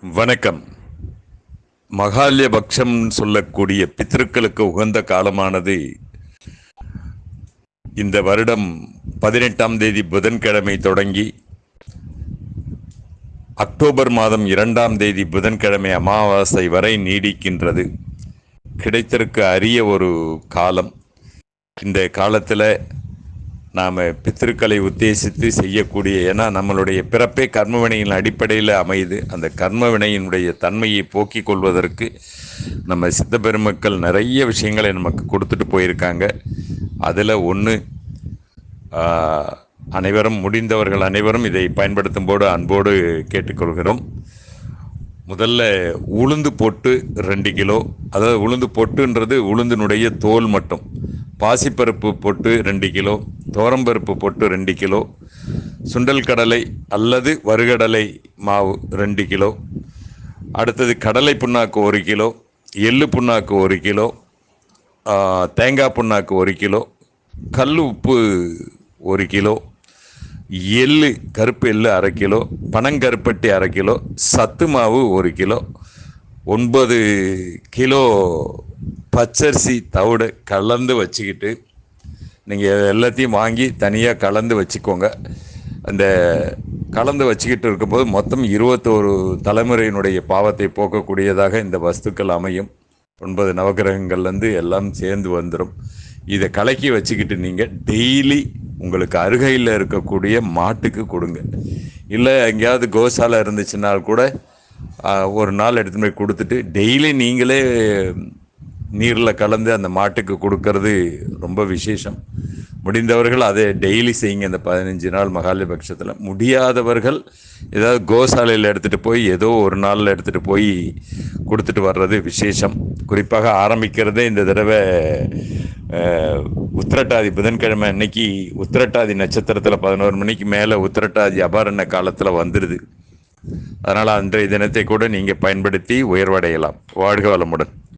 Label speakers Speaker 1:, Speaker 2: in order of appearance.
Speaker 1: வணக்கம். மகாலயபக்ஷம் சொல்லக்கூடிய பித்திருக்களுக்கு உகந்த காலமானது இந்த வருடம் பதினெட்டாம் தேதி புதன்கிழமை தொடங்கி அக்டோபர் மாதம் இரண்டாம் தேதி புதன்கிழமை அமாவாசை வரை நீடிக்கின்றது. கிடைத்திருக்க அரிய ஒரு காலம். இந்த காலத்தில் நாம் பித்திருக்களை உத்தேசித்து செய்யக்கூடிய ஏன்னா நம்மளுடைய பிறப்பே கர்மவினையின் அடிப்படையில் அமையுது. அந்த கர்மவினையினுடைய தன்மையை போக்கிக் கொள்வதற்கு நம்ம சித்த பெருமக்கள் நிறைய விஷயங்களை நமக்கு கொடுத்துட்டு போயிருக்காங்க. அதில் ஒன்று அனைவரும் முடிந்தவர்கள் அனைவரும் இதை பயன்படுத்தும்போது அன்போடு கேட்டுக்கொள்கிறோம். முதல்ல உளுந்து போட்டு ரெண்டு கிலோ அதாவது உளுந்து பொட்டுன்றது உளுந்தினுடைய தோல் மட்டும். பாசிப்பருப்பு போட்டு ரெண்டு கிலோ துவரம்பருப்பு பொட்டு ரெண்டு கிலோ சுண்டல் கடலை அல்லது வறுகடலை மாவு ரெண்டு கிலோ அடுத்தது கடலை புண்ணாக்கு ஒரு கிலோ எள்ளு புண்ணாக்கு ஒரு கிலோ தேங்காய் புண்ணாக்கு ஒரு கிலோ கல் உப்பு ஒரு கிலோ எள்ளு கருப்பு எள்ளு அரை கிலோ பனங்கருப்பட்டி அரை கிலோ சத்து மாவு ஒரு கிலோ ஒன்பது கிலோ பச்சரிசி தவிடு கலந்து வச்சுக்கிட்டு நீங்கள் எல்லாத்தையும் வாங்கி தனியாக கலந்து வச்சுக்கோங்க. அந்த கலந்து வச்சுக்கிட்டு இருக்கும்போது மொத்தம் இருபத்தோரு தலைமுறையினுடைய பாவத்தை போக்கக்கூடியதாக இந்த வஸ்துக்கள் அமையும். ஒன்பது நவகிரகங்கள்லேருந்து எல்லாம் சேர்ந்து வந்துடும் இதை கலக்கி வச்சுக்கிட்டு நீங்கள் டெய்லி உங்களுக்கு அருகையில் இருக்கக்கூடிய மாட்டுக்கு கொடுங்க. இல்லை எங்கேயாவது கோசாலை இருந்துச்சுனால் கூட ஒரு நாள் எடுத்துன்னு போய் கொடுத்துட்டு டெய்லி நீங்களே நீரில் கலந்து அந்த மாட்டுக்கு கொடுக்கறது ரொம்ப விசேஷம். முடிந்தவர்கள் அதை டெய்லி செய்யுங்க இந்த பதினஞ்சு நாள் மகாலிபட்சத்தில் முடியாதவர்கள் ஏதாவது கோசாலையில் எடுத்துகிட்டு போய் ஏதோ ஒரு நாளில் எடுத்துகிட்டு போய் கொடுத்துட்டு வர்றது விசேஷம். குறிப்பாக ஆரம்பிக்கிறதே இந்த தடவை உத்திரட்டாதி புதன்கிழமை அன்னைக்கு உத்திரட்டாதி நட்சத்திரத்தில் பதினோரு மணிக்கு மேலே உத்திரட்டாதி அபாரண காலத்தில் வந்துடுது அதனால் அன்றைய தினத்தை கூட நீங்கள் பயன்படுத்தி உயர்வடையலாம். வாழ்க வளமுடன்.